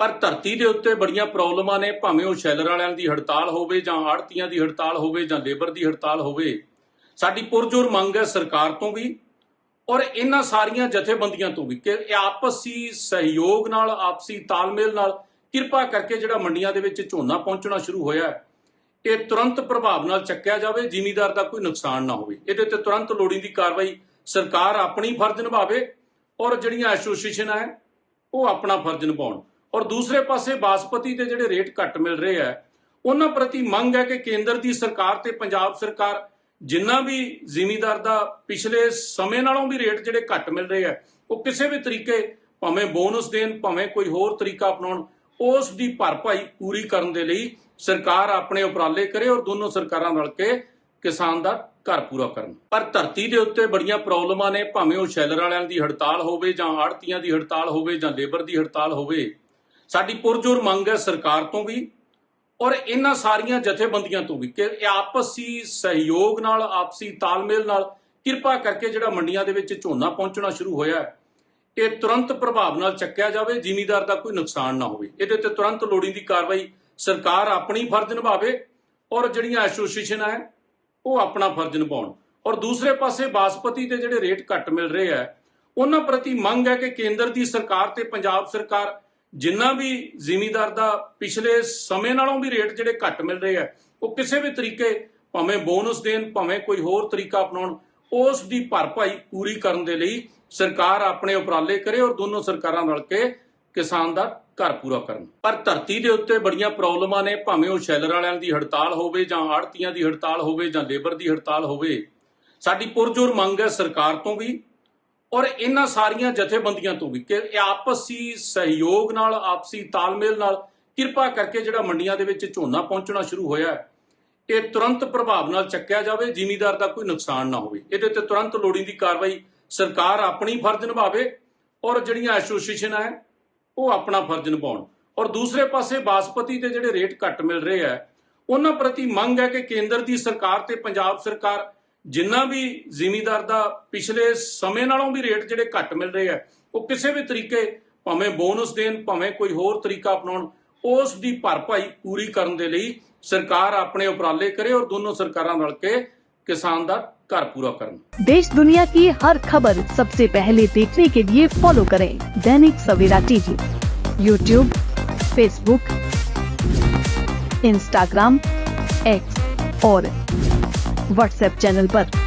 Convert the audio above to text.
ਪਰ ਧਰਤੀ ਦੇ ਉੱਤੇ ਬੜੀਆਂ ਪ੍ਰੋਬਲਮਾਂ ਨੇ, ਭਾਵੇਂ ਉਹ ਸ਼ੈਲਰ ਵਾਲਿਆਂ ਦੀ ਹੜਤਾਲ ਹੋਵੇ ਜਾਂ ਆੜਤੀਆਂ ਦੀ ਹੜਤਾਲ ਹੋਵੇ ਜਾਂ ਲੇਬਰ ਦੀ ਹੜਤਾਲ ਹੋਵੇ, ਸਾਡੀ ਪੁਰਜੋਰ ਮੰਗ ਹੈ ਸਰਕਾਰ ਤੋਂ ਵੀ ਔਰ ਇਹਨਾਂ ਸਾਰੀਆਂ ਜਥੇਬੰਦੀਆਂ ਤੋਂ ਵੀ ਕਿ ਇਹ ਆਪਸੀ ਸਹਿਯੋਗ ਨਾਲ, ਆਪਸੀ ਤਾਲਮੇਲ ਨਾਲ ਕਿਰਪਾ ਕਰਕੇ ਜਿਹੜਾ ਮੰਡੀਆਂ ਦੇ ਵਿੱਚ ਝੋਨਾ ਪਹੁੰਚਣਾ ਸ਼ੁਰੂ ਹੋਇਆ ਹੈ, ਇਹ ਤੁਰੰਤ ਪ੍ਰਭਾਵ ਨਾਲ ਚੱਕਿਆ ਜਾਵੇ, ਜ਼ਿਮੀਦਾਰ ਦਾ ਕੋਈ ਨੁਕਸਾਨ ਨਾ ਹੋਵੇ। ਇਹਦੇ ਤੇ ਤੁਰੰਤ ਲੋੜੀਂਦੀ ਕਾਰਵਾਈ ਸਰਕਾਰ ਆਪਣੀ ਫਰਜ਼ ਨਿਭਾਵੇ ਔਰ ਜਿਹੜੀਆਂ ਐਸੋਸੀਏਸ਼ਨ ਹੈ, ਉਹ ਆਪਣਾ ਫਰਜ਼ ਨਿਭਾਉਣ। ਔਰ ਦੂਸਰੇ ਪਾਸੇ ਬਾਸਪਤੀ ਦੇ ਜਿਹੜੇ ਰੇਟ ਘੱਟ ਮਿਲ ਰਹੇ ਆ, ਉਹਨਾਂ ਪ੍ਰਤੀ ਮੰਗ ਹੈ ਕਿ ਕੇਂਦਰ ਦੀ ਸਰਕਾਰ ਤੇ ਪੰਜਾਬ ਸਰਕਾਰ ਜਿੰਨਾ ਵੀ ਜ਼ਿਮੀਦਾਰ ਦਾ ਪਿਛਲੇ ਸਮੇਂ ਨਾਲੋਂ ਵੀ ਰੇਟ ਜਿਹੜੇ ਘੱਟ ਮਿਲ ਰਹੇ ਆ, ਉਹ ਕਿਸੇ ਵੀ ਤਰੀਕੇ ਭਾਵੇਂ ਬੋਨਸ ਦੇਣ, ਭਾਵੇਂ ਕੋਈ ਹੋਰ ਤਰੀਕਾ ਅਪਣਾਉਣ, ਉਸ ਦੀ ਭਰਪਾਈ ਪੂਰੀ ਕਰਨ ਦੇ ਲਈ ਸਰਕਾਰ ਆਪਣੇ ਉਪਰਾਲੇ ਕਰੇ ਔਰ ਦੋਨੋਂ ਸਰਕਾਰਾਂ ਰਲ ਕੇ ਕਿਸਾਨ ਦਾ ਘਰ ਪੂਰਾ ਕਰਨ। ਪਰ ਧਰਤੀ ਦੇ ਉੱਤੇ ਬੜੀਆਂ ਪ੍ਰੋਬਲਮਾਂ ਨੇ, ਭਾਵੇਂ ਉਹ ਸ਼ੈਲਰ ਵਾਲਿਆਂ ਦੀ ਹੜਤਾਲ ਹੋਵੇ ਜਾਂ ਆੜਤੀਆਂ ਦੀ ਹੜਤਾਲ ਹੋਵੇ ਜਾਂ ਲੇਬਰ ਦੀ ਹੜਤਾਲ ਹੋਵੇ ਸਾਡੀ ਪੁਰਜੋਰ ਮੰਗ ਹੈ ਸਰਕਾਰ ਤੋਂ ਵੀ ਔਰ ਇਹਨਾਂ ਸਾਰੀਆਂ ਜਥੇਬੰਦੀਆਂ ਤੋਂ ਵੀ ਕਿ ਇਹ ਆਪਸੀ ਸਹਿਯੋਗ ਨਾਲ, ਆਪਸੀ ਤਾਲਮੇਲ ਨਾਲ ਕਿਰਪਾ ਕਰਕੇ ਜਿਹੜਾ ਮੰਡੀਆਂ ਦੇ ਵਿੱਚ ਝੋਨਾ ਪਹੁੰਚਣਾ ਸ਼ੁਰੂ ਹੋਇਆ ਹੈ, ਇਹ ਤੁਰੰਤ ਪ੍ਰਭਾਵ ਨਾਲ ਚੱਕਿਆ ਜਾਵੇ, ਜ਼ਿਮੀਦਾਰ ਦਾ ਕੋਈ ਨੁਕਸਾਨ ਨਾ ਹੋਵੇ। ਇਹਦੇ ਤੇ ਤੁਰੰਤ ਲੋੜੀਂਦੀ ਕਾਰਵਾਈ ਸਰਕਾਰ ਆਪਣੀ ਫਰਜ਼ ਨਿਭਾਵੇ ਔਰ ਜਿਹੜੀਆਂ ਐਸੋਸੀਏਸ਼ਨ ਹੈ, ਉਹ ਆਪਣਾ ਫਰਜ਼ ਨਿਭਾਉਣ। ਔਰ ਦੂਸਰੇ ਪਾਸੇ ਬਾਸਪਤੀ ਦੇ ਜਿਹੜੇ ਰੇਟ ਘੱਟ ਮਿਲ ਰਹੇ ਆ ਉਹਨਾਂ ਪ੍ਰਤੀ ਮੰਗ ਹੈ ਕਿ ਕੇਂਦਰ ਦੀ ਸਰਕਾਰ ਤੇ ਪੰਜਾਬ ਸਰਕਾਰ ਜਿੰਨਾ ਵੀ ਜ਼ਿਮੀਦਾਰ ਦਾ ਪਿਛਲੇ ਸਮੇਂ ਨਾਲੋਂ ਵੀ ਰੇਟ ਜਿਹੜੇ ਘੱਟ ਮਿਲ ਰਹੇ ਆ, ਉਹ ਕਿਸੇ ਵੀ ਤਰੀਕੇ ਭਾਵੇਂ ਬੋਨਸ ਦੇਣ, ਭਾਵੇਂ ਕੋਈ ਹੋਰ ਤਰੀਕਾ ਅਪਣਾਉਣ, ਉਸ ਦੀ ਭਰਪਾਈ ਪੂਰੀ ਕਰਨ ਦੇ ਲਈ ਸਰਕਾਰ ਆਪਣੇ ਉਪਰਾਲੇ ਕਰੇ ਔਰ ਦੋਨੋਂ ਸਰਕਾਰਾਂ ਰਲ ਕੇ ਕਿਸਾਨ ਦਾ ਘਰ ਪੂਰਾ ਕਰਨ। ਪਰ ਧਰਤੀ ਦੇ ਉੱਤੇ ਬੜੀਆਂ ਪ੍ਰੋਬਲਮਾਂ ਨੇ, ਭਾਵੇਂ ਉਹ ਸ਼ੈਲਰ ਵਾਲਿਆਂ ਦੀ ਹੜਤਾਲ ਹੋਵੇ ਜਾਂ ਆੜਤੀਆਂ ਦੀ ਹੜਤਾਲ ਹੋਵੇ ਜਾਂ ਲੇਬਰ ਦੀ ਹੜਤਾਲ ਹੋਵੇ, ਸਾਡੀ ਪੁਰਜੋਰ ਮੰਗ ਹੈ ਸਰਕਾਰ ਤੋਂ ਵੀ ਔਰ ਇਹਨਾਂ ਸਾਰੀਆਂ ਜਥੇਬੰਦੀਆਂ ਤੋਂ ਵੀ ਕਿ ਇਹ ਆਪਸੀ ਸਹਿਯੋਗ ਨਾਲ, ਆਪਸੀ ਤਾਲਮੇਲ ਨਾਲ ਕਿਰਪਾ ਕਰਕੇ ਜਿਹੜਾ ਮੰਡੀਆਂ ਦੇ ਵਿੱਚ ਝੋਨਾ ਪਹੁੰਚਣਾ ਸ਼ੁਰੂ ਹੋਇਆ ਹੈ, ਇਹ ਤੁਰੰਤ ਪ੍ਰਭਾਵ ਨਾਲ ਚੱਕਿਆ ਜਾਵੇ, ਜ਼ਿਮੀਦਾਰ ਦਾ ਕੋਈ ਨੁਕਸਾਨ ਨਾ ਹੋਵੇ। ਇਹਦੇ ਤੇ ਤੁਰੰਤ ਲੋੜੀਂਦੀ ਕਾਰਵਾਈ ਸਰਕਾਰ ਆਪਣੀ ਫਰਜ਼ ਨਿਭਾਵੇ ਔਰ ਜਿਹੜੀਆਂ ਐਸੋਸੀਏਸ਼ਨ ਹੈ, ਉਹ ਆਪਣਾ ਫਰਜ਼ ਨਿਭਾਉਣ। ਔਰ ਦੂਸਰੇ ਪਾਸੇ ਬਾਸਪਤੀ ਦੇ ਜਿਹੜੇ ਰੇਟ ਘੱਟ ਮਿਲ ਰਹੇ ਆ ਉਹਨਾਂ ਪ੍ਰਤੀ ਮੰਗ ਹੈ ਕਿ ਕੇਂਦਰ ਦੀ ਸਰਕਾਰ ਤੇ ਪੰਜਾਬ ਸਰਕਾਰ ਜਿੰਨਾ ਵੀ ਜ਼ਿਮੀਦਾਰ ਦਾ ਪਿਛਲੇ ਸਮੇਂ ਨਾਲੋਂ ਵੀ ਰੇਟ ਜਿਹੜੇ ਘੱਟ ਮਿਲ ਰਹੇ ਆ ਉਹ ਕਿਸੇ ਵੀ ਤਰੀਕੇ ਭਾਵੇਂ ਬੋਨਸ ਦੇਣ ਭਾਵੇਂ ਕੋਈ ਹੋਰ ਤਰੀਕਾ ਅਪਣਾਉਣ ਉਸ ਦੀ ਭਰਪਾਈ ਪੂਰੀ ਕਰਨ ਦੇ ਲਈ ਸਰਕਾਰ ਆਪਣੇ ਉਪਰਾਲੇ ਕਰੇ ਔਰ ਦੋਨੋਂ ਸਰਕਾਰਾਂ ਰਲ ਕੇ ਕਿਸਾਨ ਦਾ ਘਰ ਪੂਰਾ ਕਰਨ देश दुनिया की हर खबर सबसे पहले देखने के लिए फॉलो करें Dainik Savera TV YouTube Facebook Instagram X और व्हाट्सएप चैनल पर।